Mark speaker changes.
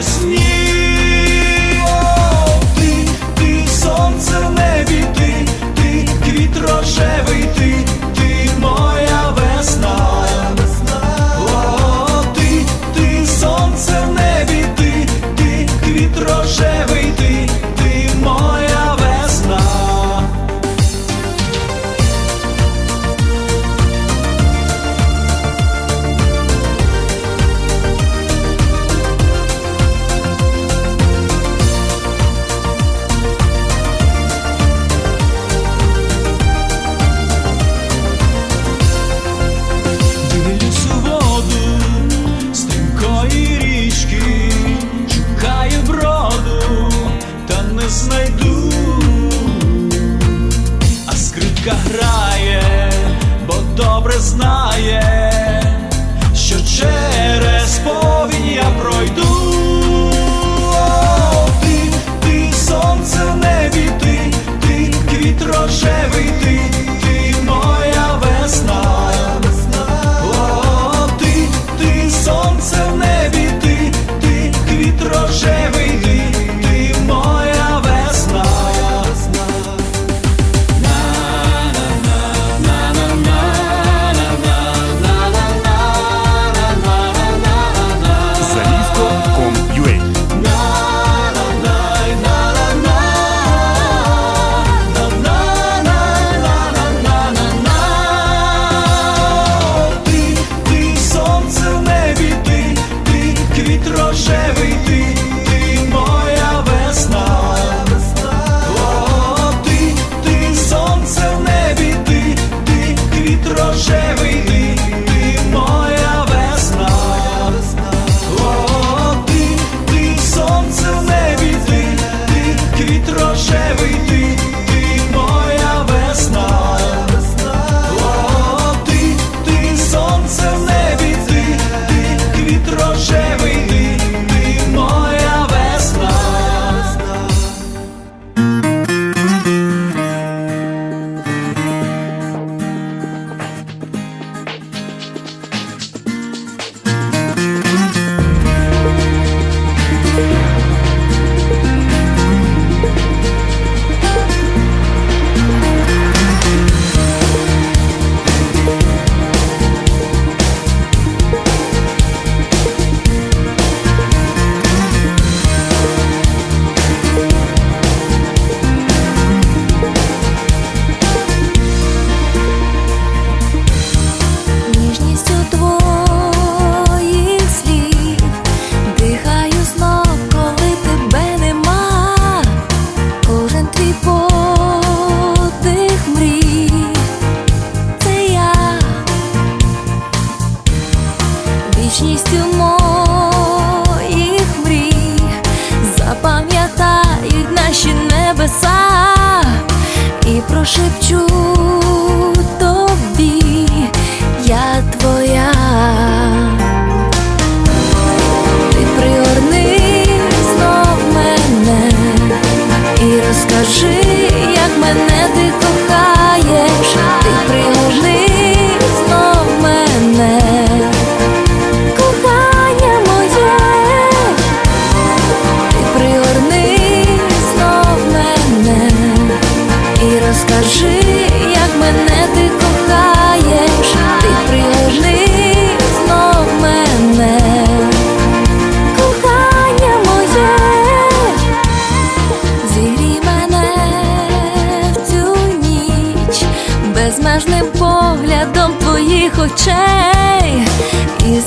Speaker 1: весні. музика грає, бо добре знає, що через повінь я пройду.
Speaker 2: прошепчу тобі, я твоя, ти пригорни знов мене і розкажи. Iskućej i